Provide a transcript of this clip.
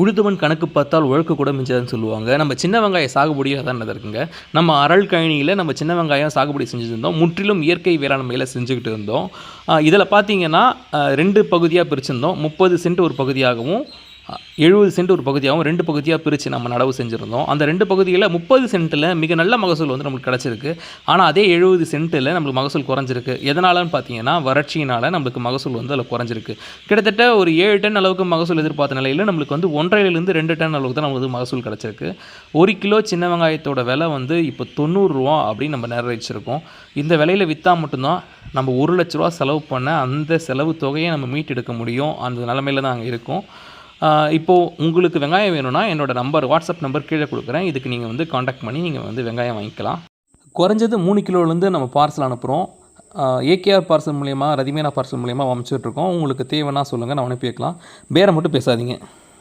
உழுதுவன் கணக்கு பார்த்தால் ஒழுக்க கூட மிஞ்சதுன்னு சொல்லுவாங்க. நம்ம சின்ன வெங்காய சாகுபடியாக தான் இருக்குங்க. நம்ம அரள் கழனியில் நம்ம சின்ன வெங்காயம் சாகுபடி செஞ்சுருந்தோம் இருந்தோம். முற்றிலும் இயற்கை வேளாண்மையில் செஞ்சுக்கிட்டு இருந்தோம். இதில் பார்த்தீங்கன்னா ரெண்டு பகுதியாக பிரிச்சிருந்தோம். முப்பது சென்ட் ஒரு பகுதியாகவும் எழுபது சென்ட் ஒரு பகுதியாகவும் ரெண்டு பகுதியாக பிரித்து நம்ம நடவு செஞ்சுருந்தோம். அந்த ரெண்டு பகுதியில் முப்பது சென்ட்டில் மிக நல்ல மகசூல் வந்து நம்மளுக்கு கிடச்சிருக்கு. ஆனால் அதே எழுபது சென்ட்டில் நம்மளுக்கு மகசூல் குறைஞ்சிருக்கு. எதனாலன்னு பார்த்தீங்கன்னா வறட்சியினால் நம்மளுக்கு மகசூல் வந்து அதில் குறைஞ்சிருக்கு. கிட்டத்தட்ட ஒரு ஏழு டன் அளவுக்கு மகசூல் எதிர்பார்த்த நிலையில் நம்மளுக்கு வந்து ஒன்றரைலேருந்து ரெண்டு டன் அளவுக்கு தான் நம்மளுக்கு மகசூல் கிடச்சிருக்கு. ஒரு கிலோ சின்ன வெங்காயத்தோட விலை வந்து இப்போ தொண்ணூறுரூவா அப்படின்னு நம்ம நிர்ணயிச்சிருக்கோம். இந்த விலையில் விற்றா மட்டும்தான் நம்ம ஒரு லட்ச ரூபா செலவு பண்ண அந்த செலவு தொகையை நம்ம மீட்டெடுக்க முடியும். அந்த நிலமையில தான் அங்கே இருக்கும். இப்போது உங்களுக்கு வெங்காயம் வேணும்னா என்னோடய நம்பர் வாட்ஸ்அப் நம்பர் கீழே கொடுக்குறேன். இதுக்கு நீங்கள் வந்து காண்டாக்ட் பண்ணி நீங்கள் வந்து வெங்காயம் வாங்கிக்கலாம். குறைஞ்சது மூணு கிலோலேருந்து நம்ம பார்சல் அனுப்புகிறோம் ஏகேஆர் பார்சல் மூலியமாக ரதிமேனா பார்சல் மூலியமாக அனுப்பிச்சிட்ருக்கோம் உங்களுக்கு தேவைன்னா சொல்லுங்கள் நான் அனுப்பி வைக்கலாம். பேரை மட்டும் பேசாதீங்க.